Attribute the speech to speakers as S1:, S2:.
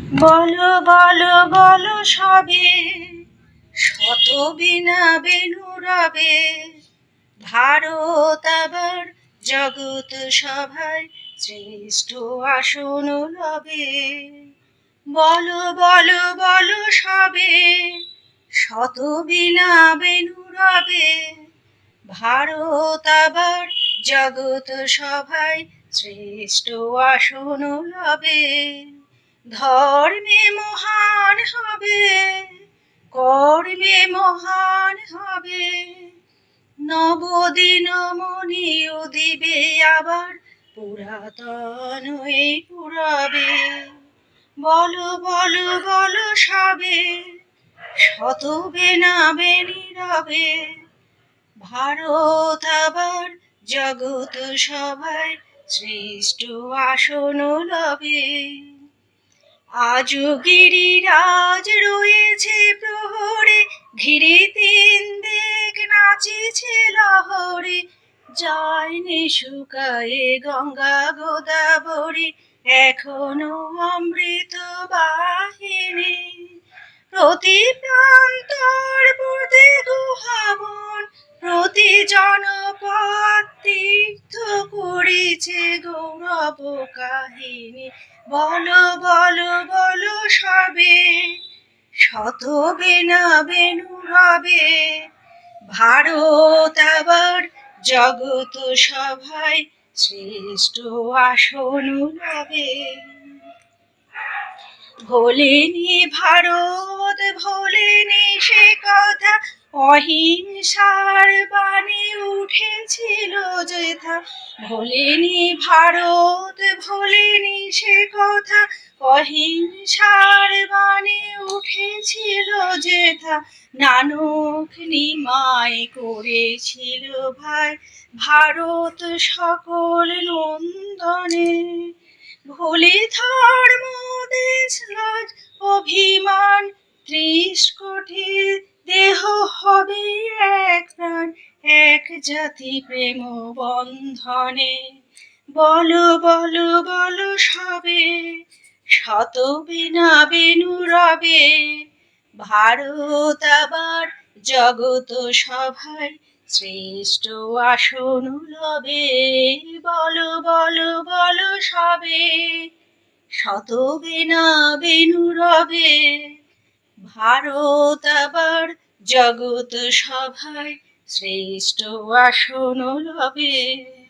S1: বলো বলো বলো সবে শত বিনা বেনু রবে। ভারত আবার জগৎ সভায় শ্রেষ্ঠ আসন লবে। বলো বলো বলো সবে শত বিনা বেনু রবে। ভারত আবার জগৎ সভায় শ্রেষ্ঠ আসন লবে। ধর্মে মহান হবে, কর্মে মহান হবে। নবদিন মনিও দিবে আবার, পুরাতন পুরাবে। বলো বলো বলো সবে শত বেনা বেনি রবে ভারত আবার জগৎ সভায় শ্রেষ্ঠ আসন লবে। আজও গিরিরাজ রয়েছে প্রহরে, ঘিরে তিন দিক নাচেছে লহরে। যায়নি শুকায়ে গঙ্গা গোদাবরী, এখনও অমৃত বাহিনী। প্রতি প্রান্তর প্রতি গুহাবন জনপদ তীর্থ করেছে গৌরব কাহিনী। বলো বলো বলো সবে শত বেনা বেনু রবে ভারত আবার জগত সভায় শ্রেষ্ঠ আসন লবে ভোলেনি ভারত, ভোলেনি সে কথা অহিংসার বাণী উঠেছিল যেথা। ভোলেনি ভারত, ভোলেনি সে কথা, অহিংসার বাণী উঠেছিল যেথা। নানক নিমাই করেছিল ভাই, ভারত সকল নন্দনে। ভুলি ধর্ম দেশ অভিমান ত্রিশ কোটি দেহ হবে এক প্রাণ, এক জাতি প্রেম বন্ধনে বলো বলো বলো সবে, শত বিনা বেনু রবে। ভারত আবার জগত সভায় শ্রেষ্ঠ আসন লবে। বলো বলো বলো সবে, শত বিনা বেনু রবে। ভারত আবার জগৎ সভায় শ্রেষ্ঠ আসন লবে